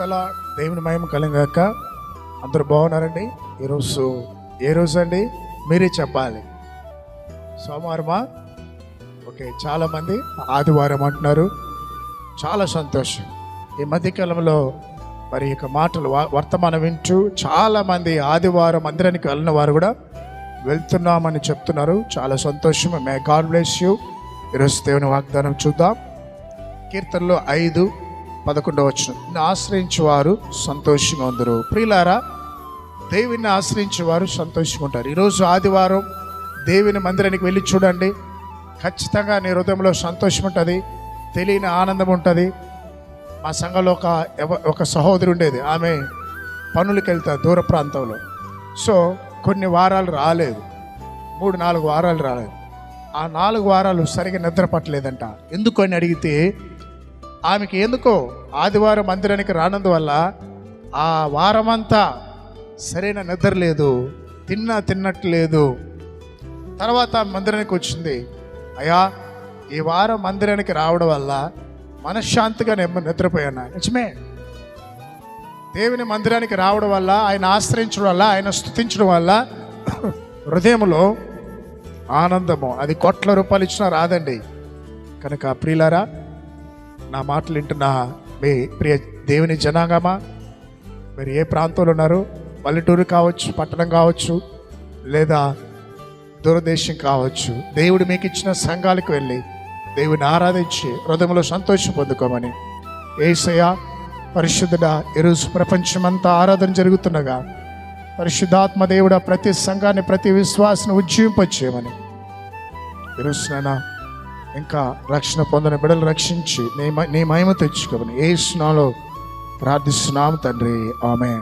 దేవుని మయం కలిగాక అందరూ బాగున్నారండి? ఈరోజు ఏ రోజు అండి? మీరే చెప్పాలి. సోమవారమా ఓకే చాలామంది ఆదివారం అంటున్నారు. చాలా సంతోషం. ఈ మధ్యకాలంలో మరి యొక్క మాటలు వర్తమానం వింటూ చాలామంది ఆదివారం మందిరానికి వెళ్ళిన వారు కూడా వెళ్తున్నామని చెప్తున్నారు. చాలా సంతోషం. May God bless you. ఈరోజు దేవుని వాగ్దానం చూద్దాం. కీర్తనలో ఐదు పదకొండవ వచ్చిన ఆశ్రయించే వారు సంతోషంగా ఉందరు. ప్రియులారా దేవుని ఆశ్రయించే వారు సంతోషంగా ఉంటారు. ఈరోజు ఆదివారం దేవుని మందిరానికి వెళ్ళి చూడండి. ఖచ్చితంగా నీ హృదయంలో సంతోషం ఉంటుంది తెలియని ఆనందం ఉంటుంది. మా సంఘంలో ఒక ఎవ- ఒక సహోదరి ఉండేది. ఆమె పనులకు వెళ్తారు దూర ప్రాంతంలో. సో కొన్ని వారాలు రాలేదు. మూడు నాలుగు వారాలు రాలేదు. ఆ నాలుగు వారాలు సరిగ్గా నిద్ర పట్టలేదంట. ఎందుకు అని అడిగితే ఆమెకి ఎందుకో ఆదివారం మందిరానికి రానందువల్ల ఆ వారమంతా సరైన నిద్ర లేదు తిన్నా తిన్నట్టు లేదు తర్వాత మందిరానికి వచ్చింది. అయ్యా ఈ వారం మందిరానికి రావడం వల్ల మనశ్శాంతిగా నేను నిద్రపోయాను? నిజమే. దేవుని మందిరానికి రావడం వల్ల ఆయన ఆశ్రయించడం వల్ల ఆయన స్థుతించడం వల్ల హృదయంలో ఆనందము. అది కోట్ల రూపాయలు ఇచ్చినా రాదండి. కనుక ప్రియులారా నా మాటలు వింటున్న మీ ప్రియ దేవుని జనాంగమా? మీరు ఏ ప్రాంతంలో ఉన్నారు? పల్లెటూరు కావచ్చు పట్టణం కావచ్చు లేదా దూరదేశం కావచ్చు. దేవుడు మీకు ఇచ్చిన సంఘాలకు వెళ్ళి దేవుని ఆరాధించి హృదయంలో సంతోషం పొందుకోమని. ఏసయ పరిశుద్ధుడ ఈరోజు ప్రపంచమంతా ఆరాధన జరుగుతుండగా పరిశుద్ధాత్మ దేవుడ ప్రతి సంఘాన్ని ప్రతి విశ్వాసను ఉజ్జీవింపచేయమని. ఈరోజు ఇంకా రక్షణ పొందిన బిడ్డలు రక్షించి నీ నీ మహిమ తెచ్చుకోమని ఏ స్నాలో ప్రార్థిస్తున్నాము తండ్రి. ఆమె